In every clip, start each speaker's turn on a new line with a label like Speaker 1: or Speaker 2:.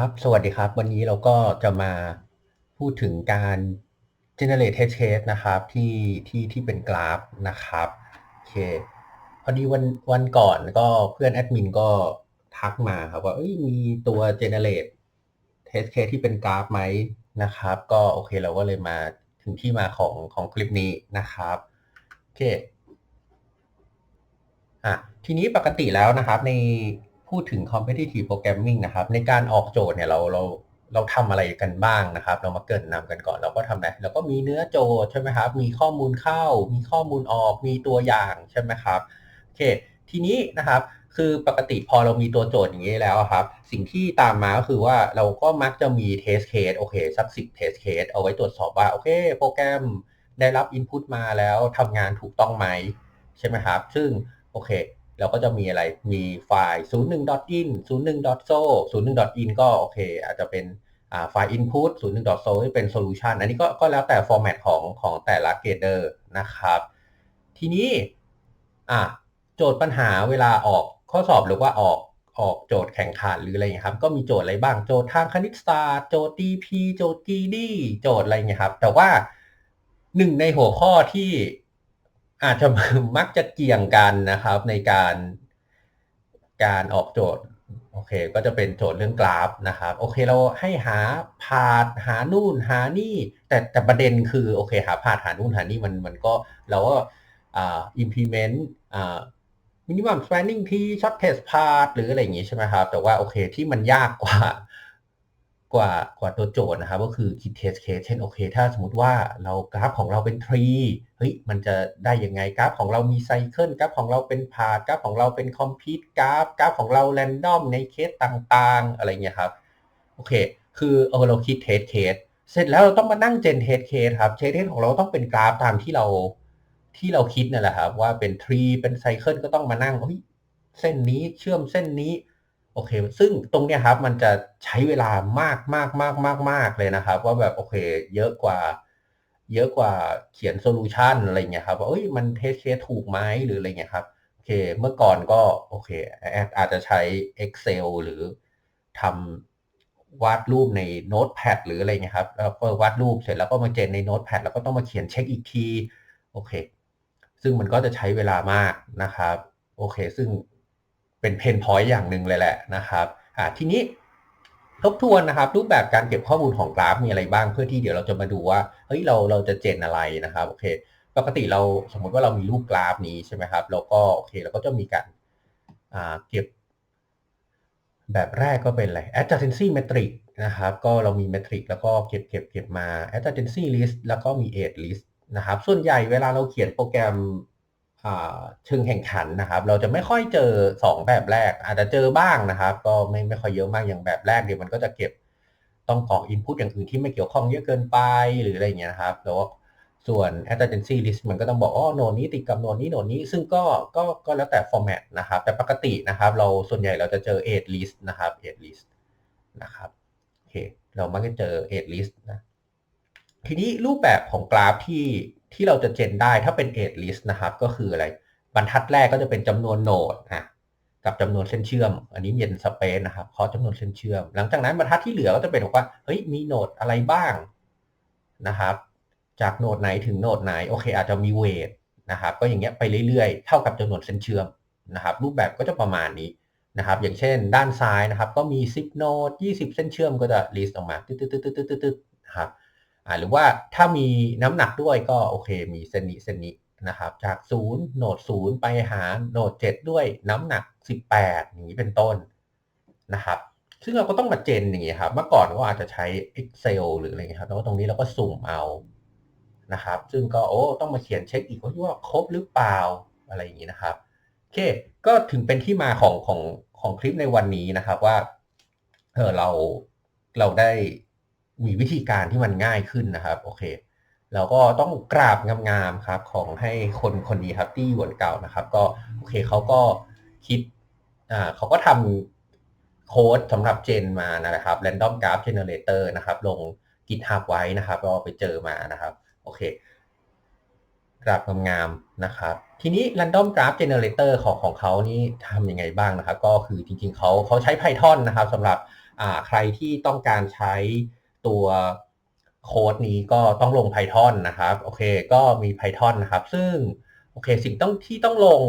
Speaker 1: ครับ สวัสดีครับ วันนี้เราก็จะมาพูดถึงการ generate test case นะครับที่ที่ที่เป็นกราฟนะครับโอเคพอดีวันวันก่อนก็เพื่อนแอดมินก็ทักมาครับว่าเอ้ยมีตัว generate test case ที่เป็นกราฟไหมนะครับ ก็โอเคเราก็เลยมาถึงที่มาของของคลิปนี้นะครับโอเคอะทีนี้ปกติแล้วนะครับใน พูดถึง competitive programming นะครับ ในการออกโจทย์เนี่ยเราเราเราทำอะไรกันบ้างนะครับ เรามาเกินนำกันก่อนเราก็ทำอะไรเราก็มีเนื้อโจทย์ใช่ไหมครับ มีข้อมูลเข้า มีข้อมูลออก มีตัวอย่างใช่ไหมครับโอเค ทีนี้นะครับคือปกติพอเรามีตัวโจทย์อย่างนี้แล้วครับ สิ่งที่ตามมาก็คือว่าเราก็มักจะมี test case โอเคสักสิบ test case เอาไว้ตรวจสอบว่าโอเค โปรแกรมได้รับ input มาแล้วทำงานถูกต้องไหมใช่ไหมครับ ซึ่งโอเค เราก็จะมีอะไรมีไฟล์ 01.in 01.so 01.in ก็โอเค อาจจะเป็นไฟล์ input 01.so ที่เป็น solution อันนี้ก็ก็แล้วแต่ format ของของแต่ละ grader นะครับ ทีนี้อะโจทย์ปัญหาเวลาออกข้อสอบหรือว่าออกออกโจทย์แข่งขันหรืออะไรอย่างเงี้ยครับ ก็มีโจทย์อะไรบ้างโจทย์ทางคณิตศาสตร์โจทย์ DP โจทย์ GD โจทย์อะไรเงี้ยครับ แต่ว่าหนึ่งในหัวข้อที่ อาจจะมักจะเกี่ยงกันนะครับ ในการการออกโจทย์โอเค ก็จะเป็นโจทย์เรื่องกราฟนะครับ โอเคเราให้หาพาดหานู่นหานี่ แต่แต่ประเด็นคือโอเค หาพาดหานู่นหานี่มันมันก็เราก็อ่า implement อ่า minimum spanning tree shortest path หรืออะไรอย่างงี้ใช่ไหมครับ แต่ว่าโอเคที่มันยากกว่า กว่ากว่าตัวโจทย์นะครับก็คือคิด test case เช่นโอเค ถ้าสมมติว่าเรากราฟของเราเป็นทรีเฮ้ยมันจะได้ยังไงกราฟของเรามีไซเคิลกราฟของเราเป็นพาดกราฟของเราเป็นคอมพิวต์กราฟกราฟของเราแรนดอมในเคสต่างๆ อะไรเงี้ยครับโอเค คือเออเราคิด test case เสร็จแล้วเราต้องมานั่งเจน test case ครับ test case ของเราต้องเป็นกราฟตามที่เราที่เราคิดนั่นแหละครับว่าเป็นทรีเป็นไซเคิลก็ต้องมานั่งเฮ้ยเส้นนี้เชื่อมเส้นนี้ โอเค ซึ่งตรงเนี้ยครับมันจะใช้เวลามากมากมากมากมากเลยนะครับ ว่าแบบโอเค เยอะกว่า เยอะกว่าเขียนโซลูชันอะไรเงี้ยครับว่าเอ้ยมันเทสเคสถูกไหมหรืออะไรเงี้ยครับโอเค เมื่อก่อนก็โอเคอาจจะใช้ Excel หรือทำวาดรูปใน Notepad หรืออะไรเงี้ยครับแล้วก็วาดรูปเสร็จแล้วก็มาเจนใน Notepad แล้วก็ต้องมาเขียนเช็คอีกทีโอเค ซึ่งมันก็จะใช้เวลามากนะครับโอเค ซึ่ง เป็นเพนพอยต์อย่างหนึ่งเลยแหละนะครับอ่าทีนี้ทบทวนนะครับ รูปแบบการเก็บข้อมูลของกราฟมีอะไรบ้างเพื่อที่เดี๋ยวเราจะมาดูว่าเฮ้ยเราเราจะเจนอะไรนะครับโอเค ปกติเราสมมติว่าเรามีรูปกราฟนี้ใช่ไหมครับแล้วก็โอเคเราก็จะมีการอ่าเก็บ แบบแรกก็เป็นอะไร adjacency metric นะครับ ก็เรามี metric แล้วก็เก็บเก็บเก็บมา adjacency list แล้วก็มี age list นะครับ ส่วนใหญ่เวลาเราเขียนโปรแกรม เชิงแข่งขันนะครับ เราจะไม่ค่อยเจอ 2 แบบแรก อาจจะเจอบ้างนะครับ ก็ไม่ไม่ค่อยเยอะมากอย่างแบบแรกเดี๋ยวมันก็จะเก็บต้องกรอก input อย่างอื่นที่ไม่เกี่ยวข้องเยอะเกินไปหรืออะไรอย่างเงี้ยนะครับแล้วส่วน adjacency list มันก็ต้องบอกอ๋อโนดนี้ติดกับโนดนี้โนดนี้ ซึ่งก็ก็ก็แล้วแต่ format นะครับ แต่ปกตินะครับ เราส่วนใหญ่เราจะเจอ age list นะครับ age list นะครับโอเคเรามักจะเจอ age list นะทีนี้รูปแบบของกราฟที่ ที่เราจะเจนได้ถ้าเป็น age list นะครับ ก็คืออะไรบรรทัดแรกก็จะเป็นจำนวนโนดนะกับจำนวนเส้นเชื่อม อันนี้เย็นสเปซนะครับขอจำนวนเส้นเชื่อม หลังจากนั้นบรรทัดที่เหลือก็จะเป็นบอกว่าเฮ้ยมีโนดอะไรบ้างนะครับ จากโนดไหนถึงโนดไหนโอเค อาจจะมีเวทนะครับ ก็อย่างเงี้ยไปเรื่อยๆ เท่ากับจำนวนเส้นเชื่อมนะครับ รูปแบบก็จะประมาณนี้นะครับ อย่างเช่น ด้านซ้ายนะครับ ก็มี 10 โนด20 เส้นเชื่อมก็จะลิสต์ออกมาตึ๊ดๆๆๆๆนะครับ อ่าหรือว่าถ้ามีน้ำหนักด้วยก็โอเคมีเส้นนี้เส้นนี้นะครับจาก0โหนด0ไปหาโหนด7ด้วยน้ำหนัก 18 อย่างนี้เป็นต้นนะครับซึ่งเราก็ต้องมาเจนอย่างนี้ครับเมื่อก่อนก็อาจจะใช้ Excel หรืออะไรเงี้ยครับแล้วตรงนี้เราก็สุ่มเอานะครับซึ่งก็โอ้ต้องมาเขียนเช็คอีกว่าครบหรือเปล่าอะไรอย่างนี้นะครับโอเคก็ถึงเป็นที่มาของของของคลิปในวันนี้นะครับว่าเออเราเราได้ มีวิธีการที่มันง่ายขึ้นนะครับโอเคเราก็ต้องกราบงามๆครับของให้คนคนดีครับที่หยวนเก่านะครับ ก็โอเคเขาก็คิดอ่าเขาก็ทำโค้ดสำหรับเจนมานะครับ Random Graph Generator นะครับ ลง GitHub ไว้นะครับก็ไปเจอมานะครับโอเคกราบงามๆนะครับ ทีนี้ Random Graph Generator ของของเขานี่ทำยังไงบ้างนะครับ ก็คือจริงๆเขาเขาใช้ Python นะครับสำหรับอ่าใครที่ต้องการใช้ ตัวโค้ดนี้ก็ต้องลง Python นะครับโอเคก็มี Python นะครับ ซึ่งโอเคสิ่งต้องที่ต้องลง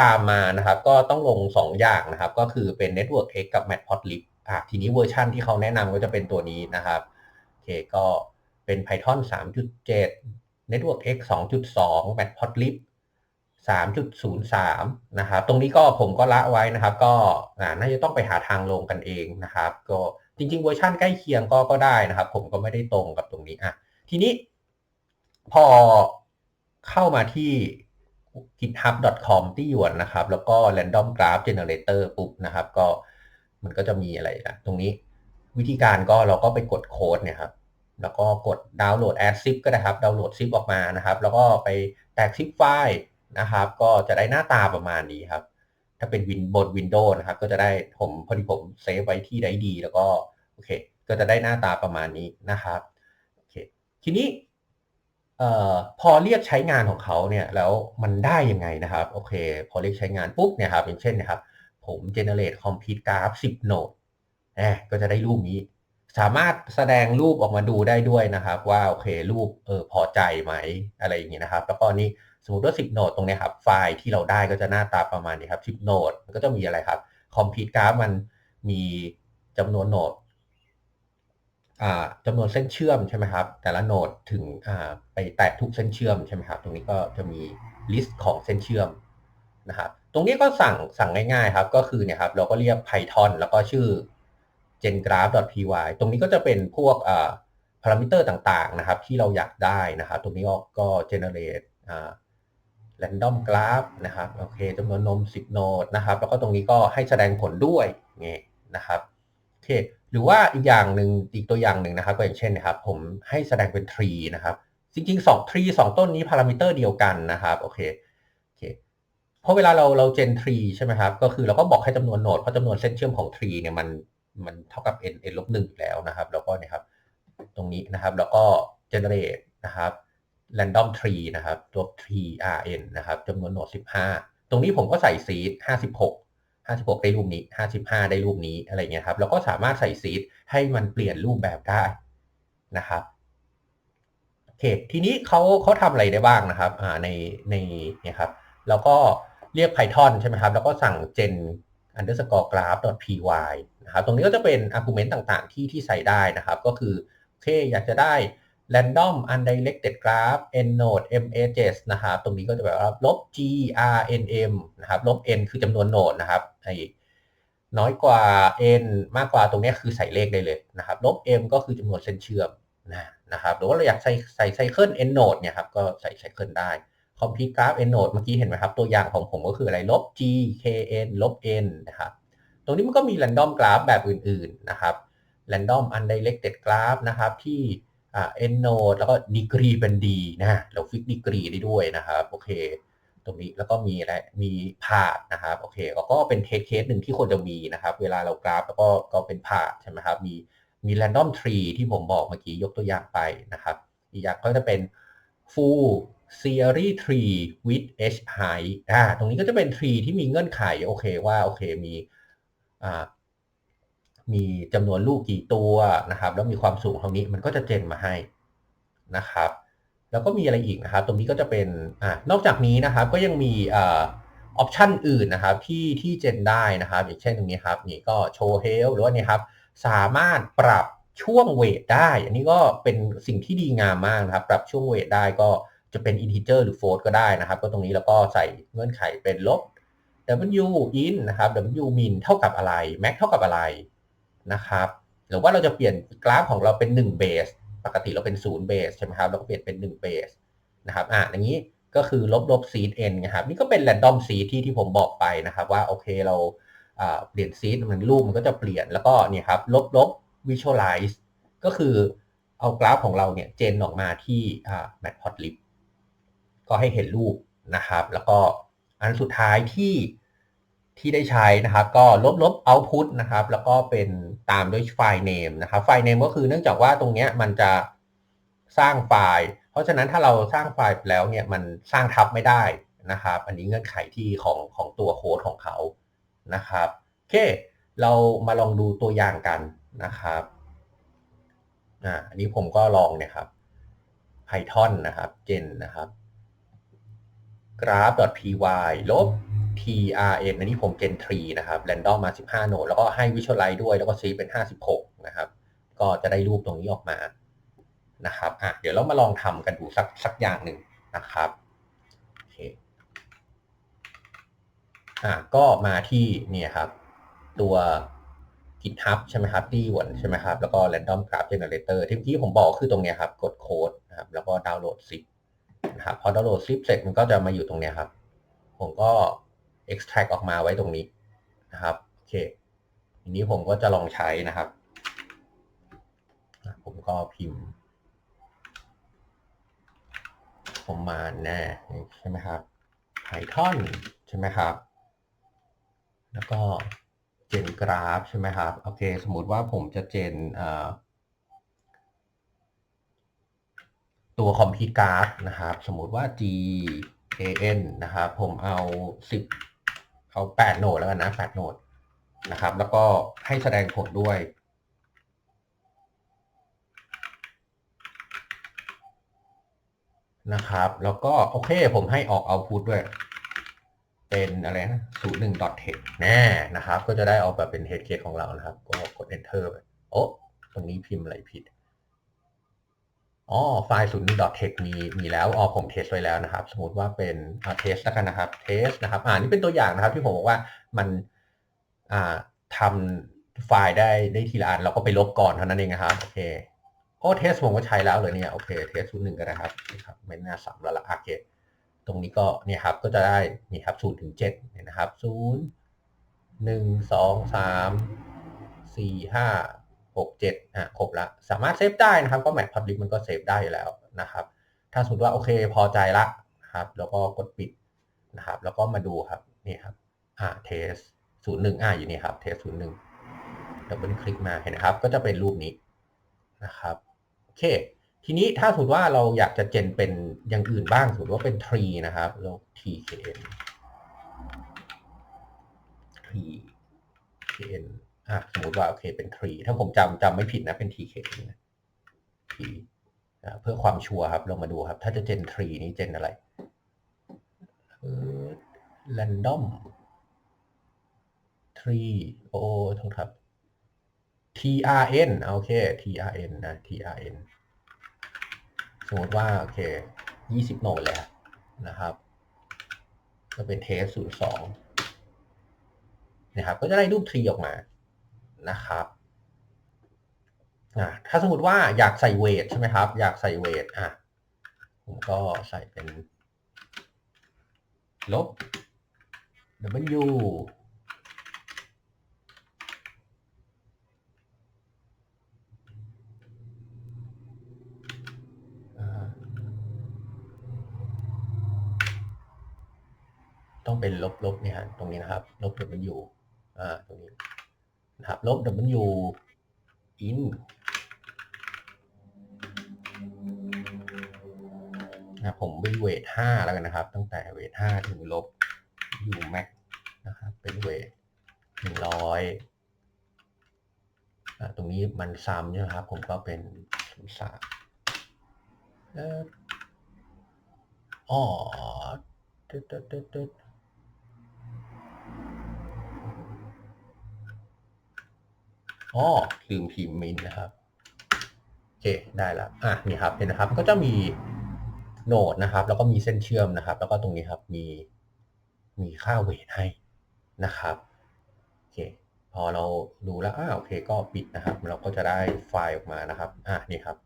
Speaker 1: ตามมานะครับ ก็ต้องลง 2 อย่างนะครับ ก็คือเป็น Network X กับ Matplotlib อะทีนี้เวอร์ชันที่เขาแนะนำก็จะเป็นตัวนี้นะครับโอเคก็เป็น Python 3.7 Network X 2.2 Matplotlib 3.03 นะครับ ตรงนี้ก็ผมก็ละไว้นะครับ ก็น่าจะต้องไปหาทางลงกันเองนะครับ ก็ จริงๆเวอร์ชันใกล้เคียงก็ก็ได้นะครับ ผมก็ไม่ได้ตรงกับตรงนี้อะทีนี้พอเข้ามาที่ github.com ที่หยวนนะครับ แล้วก็ random graph generator ปุ๊บนะครับ ก็มันก็จะมีอะไรนะตรงนี้วิธีการก็เราก็ไปกดโค้ดเนี่ยครับแล้วก็กดดาวน์โหลด add zip ก็ได้ครับดาวน์โหลด zip ออกมานะครับ แล้วก็ไปแตก zip ไฟล์นะครับ ก็จะได้หน้าตาประมาณนี้ครับ ถ้าเป็นวินบนวินโดว์นะครับ ก็จะได้ผมพอดีผมเซฟไว้ที่ไดดี แล้วก็ อเคก็จะได้หน้าตาประมาณนี้นะครับโอเคทีนี้เอ่อพอเรียกใช้งานของเขาเนี่ยแล้วมันได้ยังไงนะครับโอเค พอเรียกใช้งานปุ๊บเนี่ยครับอย่างเช่นนะครับผม generate complete graph 10 node แอก็จะได้รูปนี้ สามารถแสดงรูปออกมาดูได้ด้วยนะครับ ว่าโอเครูปเออพอใจไหมอะไรอย่างเงี้ยนะครับ แล้วก็นี่สมมติว่า 10 โนดตรงนี้ครับ ไฟล์ที่เราได้ก็จะหน้าตาประมาณนี้ครับ 10 โนดมันก็จะมีอะไรครับ complete graph มันมีจำนวนโนด จำนวนเส้นเชื่อมใช่ไหมครับ แต่ละโนดถึงไปแตะทุกเส้นเชื่อมใช่ไหมครับ ตรงนี้ก็จะมีลิสต์ของเส้นเชื่อมนะครับตรงนี้ก็สั่งสั่งง่ายๆครับ ก็คือเนี่ยครับเราก็เรียก Python แล้วก็ชื่อ gengraph.py ตรงนี้ก็จะเป็นพวกพารามิเตอร์ต่างๆนะครับ ที่เราอยากได้นะครับ ตรงนี้ก็ generate random graph นะครับโอเคจำนวนนม 10 โนดนะครับ แล้วก็ตรงนี้ก็ให้แสดงผลด้วยเงี้นะครับโอเค หรือว่าอีกอย่างหนึ่งอีกตัวอย่างหนึ่งนะครับก็อย่างเช่นนะครับ ผมให้แสดงเป็น tree นะครับ จริงๆ2 tree 2ต้นนี้พารามิเตอร์เดียวกันนะครับโอเคโอเคเพราะเวลาเราเรา gen tree ใช่ไหมครับก็คือเราก็บอกให้จำนวนโนดเพราะจำนวนเส้นเชื่อมของ tree เนี่ยมันมันเท่ากับ n n ลบหนึ่งแล้วนะครับ แล้วก็เนี่ยครับตรงนี้นะครับ แล้วก็ generate นะครับ random tree นะครับ ตัว tree rn นะครับจำนวนโนด15 ตรงนี้ผมก็ใส่ซีด56 56 ได้รูปนี้ 55 ได้รูปนี้อะไรเงี้ยครับแล้วก็สามารถใส่ซีดให้มันเปลี่ยนรูปแบบได้นะครับโอเคทีนี้เขาเขาทำอะไรได้บ้างนะครับอ่าในในเนี่ยครับแล้วก็เรียก Python ใช่ไหมครับ แล้วก็สั่ง gen underscore graph py นะครับ ตรงนี้ก็จะเป็น argument ต่างๆ ที่ที่ใส่ได้นะครับ ก็คือโอเคอยากจะได้ random undirected graph n node m edges นะครับ ตรงนี้ก็จะแบบว่าลบ g r n m นะครับ ลบ n คือจำนวนโนดนะครับไอ้น้อยกว่า n มากกว่าตรงนี้คือใส่เลขได้เลยนะครับ ลบ m ก็คือจำนวนเส้นเชื่อมนะนะครับ หรือว่าเราอยากใส่ใส่ไซเคิล n node เนี่ยครับ ก็ใส่ไซเคิลได้ complete graph n node เมื่อกี้เห็นไหมครับ ตัวอย่างของผมก็คืออะไร ลบ g k n ลบ n นะครับ ตรงนี้มันก็มี random graph แบบอื่น ๆ นะครับ random undirected graph นะครับที่ อ่า n node แล้วก็ degree เป็น d นะเราฟิก degree ได้ด้วยนะครับโอเค ตรงนี้แล้วก็มีอะไรมีพาดนะครับโอเคก็เป็นเทสเคสหนึ่งที่ควรจะมีนะครับ เวลาเรากราฟแล้วก็ก็เป็นพาดใช่ไหมครับมีมี random tree ที่ผมบอกเมื่อกี้ยกตัวอย่างไปนะครับ อีกอย่างก็จะเป็น full series tree with h height อ่าตรงนี้ก็จะเป็น tree ที่มีเงื่อนไขโอเคว่าโอเคมีอ่า มีจำนวนลูกกี่ตัวนะครับ แล้วมีความสูงเท่านี้มันก็จะเจนมาให้นะครับ แล้วก็มีอะไรอีกนะครับ ตรงนี้ก็จะเป็นอ่านอกจากนี้นะครับ ก็ยังมีอ่าออปชันอื่นนะครับที่ที่เจนได้นะครับ อย่างเช่นตรงนี้ครับนี่ก็โชว์เฮลหรือว่านี่ครับ สามารถปรับช่วงเวทได้ อันนี้ก็เป็นสิ่งที่ดีงามมากนะครับ ปรับช่วงเวทได้ก็จะเป็น integer หรือ float ก็ได้นะครับ ก็ตรงนี้เราก็ใส่เงื่อนไขเป็นลบ w in นะครับ w min เท่ากับอะไร max เท่ากับอะไร นะครับ หรือว่าเราจะเปลี่ยนกราฟของเราเป็น1เบสปกติเราเป็น0เบสใช่ไหมครับเราก็เปลี่ยนเป็น1เบสนะครับอะอย่างนี้ก็คือลบลบซีดเอ็นนะครับนี่ก็เป็นแรนดอมซีที่ที่ผมบอกไปนะครับ ว่าโอเคเราเปลี่ยนซีดมันรูปมันก็จะเปลี่ยนแล้วก็เนี่ยครับลบลบ visualize ก็คือเอากราฟของเราเนี่ยเจนออกมาที่อ่า matplotlib ก็ให้เห็นรูปนะครับ แล้วก็อันสุดท้ายที่ ที่ได้ใช้นะครับ ก็ลบลบ output นะครับ แล้วก็เป็นตามด้วยไฟล์ name นะครับไฟล์ name ก็คือเนื่องจากว่าตรงเนี้ยมันจะสร้างไฟล์ เพราะฉะนั้นถ้าเราสร้างไฟล์แล้วเนี่ยมันสร้างทับไม่ได้นะครับ อันนี้เงื่อนไขที่ของของตัวโค้ดของเขานะครับโอเค เรามาลองดูตัวอย่างกันนะครับอ่าอันนี้ผมก็ลองเนี่ยครับ Python นะครับ Gen นะครับ graph.py ลบ trn อันนี้ผม Gen 3นะครับ random มา 15 โนด แล้วก็ให้ visualize ด้วย แล้วก็ c เป็น 56 นะครับ ก็จะได้รูปตรงนี้ออกมา นะครับ อะ เดี๋ยวเรามาลองทำกันดูสักสักอย่างหนึ่งนะครับโอเคอะ ก็มาที่เนี่ยครับ ตัว GitHub ใช่ไหมครับที่วนใช่ไหมครับ แล้วก็ Random Graph Generator ที่เมื่อกี้ผมบอกคือตรงเนี้ยครับ กดโค้ดนะครับ แล้วก็ดาวน์โหลดซิปนะครับ พอดาวน์โหลดซิปเสร็จมันก็จะมาอยู่ตรงเนี้ยครับ ผมก็ extract ออกมาไว้ตรงนี้นะครับโอเคทีนี้ผมก็จะลองใช้นะครับ ผมก็พิมพ์ ผมมาแน่ใช่ไหมครับ Python ใช่ไหมครับ แล้วก็เจนกราฟใช่ไหมครับโอเค สมมติว่าผมจะเจนตัวคอมพิวกราฟนะครับ สมมติว่า G A N นะครับ ผมเอา 10 เอา8โหนดแล้วกันนะ8โหนดนะครับ แล้วก็ให้แสดงผลด้วยนะครับ แล้วก็โอเคผมให้ออกเอาพุทด้วย เป็นอะไรนะศูนย์หนึ่ง text แน่นะครับ ก็จะได้ออกแบบเป็น head c a s ของเรานะครับ ก็กด enter ไปโอ้ตรงนี้พิมพ์อะไรผิด อ๋อไฟล์ศูนย์หนึ่ง text มีมีแล้วอ๋อผมเทสไว้แล้วนะครับ สมมติว่าเป็นอ่าเทสแล้วกันนะครับเทสนะครับอ่านี่เป็นตัวอย่างนะครับที่ผมบอกว่ามันอ่าทำไฟล์ได้ได้ทีละอันเราก็ไปลบก่อนเท่านั้นเองนะครับโอเคโอ้เทสผมก็ใช้แล้วเลยเนี่ยโอเคเทสศูนย์หนึ่งก็ได้ครับครับไม่น่าสับแล้วละโอเคตรงนี้ก็เนี่ยครับก็จะได้นี่ครับศูนย์ถึงเจ็ดเนี่ยนะครับศูนย์หนึ่งสองสามสี่ห้า หกเจ็ดอะครบละสามารถเซฟได้นะครับก็แมทพับลิกมันก็เซฟได้อยู่แล้วนะครับ ถ้าสมมติว่าโอเคพอใจละครับ แล้วก็กดปิดนะครับ แล้วก็มาดูครับนี่ครับอ่าเทสศูนย์หนึ่งอ่าอยู่นี่ครับเทสศูนย์หนึ่งดับเบิลคลิกมาเห็นนะครับ ก็จะเป็นรูปนี้นะครับโอเค ทีนี้ถ้าสมมติว่าเราอยากจะเจนเป็นอย่างอื่นบ้างสมมติว่าเป็น tree นะครับเรา tkn tree kn อะสมมติว่าโอเคเป็น tree ถ้าผมจำจำไม่ผิดนะเป็น tk นะ tree อะเพื่อความชัวร์ครับเรามาดูครับ ถ้าจะเจน tree นี้เจนอะไรเออ random tree โอ้ทงครับ trn โอเค trn นะ trn สมมติว่าโอเค20โหนดเลยนะครับ ก็เป็นเทส02นะครับ ก็จะได้รูปทรีออกมา นะครับถ้าสมมติว่าอยากใส่เวทใช่ไหมครับ อยากใส่เวทอะผมก็ใส่เป็น ลบ w ต้องเป็นลบลบเนี่ยฮะตรงนี้นะครับ ลบ w อ่าตรงนี้ นะครับลบ w in นะผมเป็นเวท5แล้วกันนะครับ ตั้งแต่เวท5ถึงลบ u max นะครับ เป็นเวท100อ่าตรงนี้มันซ้ำใช่ไหมครับ ผมก็เป็น03เอ่ออ๋อตึ๊ดตึ๊ดตึ๊ดตึ๊ด อ๋อลืมพิมพ์มินนะครับโอเคได้แล้วอะนี่ครับเห็นนะครับก็จะมีโนดนะครับ แล้วก็มีเส้นเชื่อมนะครับ แล้วก็ตรงนี้ครับมีมีค่าเวทให้นะครับโอเคพอเราดูแล้วอ่าโอเค ก็ปิดนะครับ เราก็จะได้ไฟล์ออกมานะครับอะนี่ครับ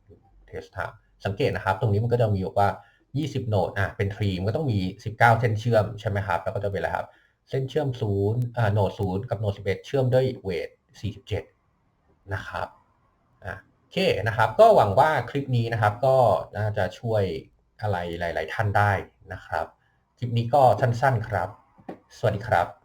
Speaker 1: เทสต์สังเกตนะครับ ตรงนี้มันก็จะมีบอกว่า 20 โหนดอะเป็นทรีมก็ต้องมี 19 เส้นเชื่อมใช่ไหมครับ แล้วก็จะเป็นอะไรครับ เส้นเชื่อม0อ่าโหนด0กับโหนด11 เชื่อมด้วยเวท47 นะครับอะโอเคนะครับ ก็หวังว่าคลิปนี้นะครับก็น่าจะช่วยอะไรหลาย ๆ ท่านได้นะครับ คลิปนี้ก็สั้น ๆ ครับ สวัสดีครับ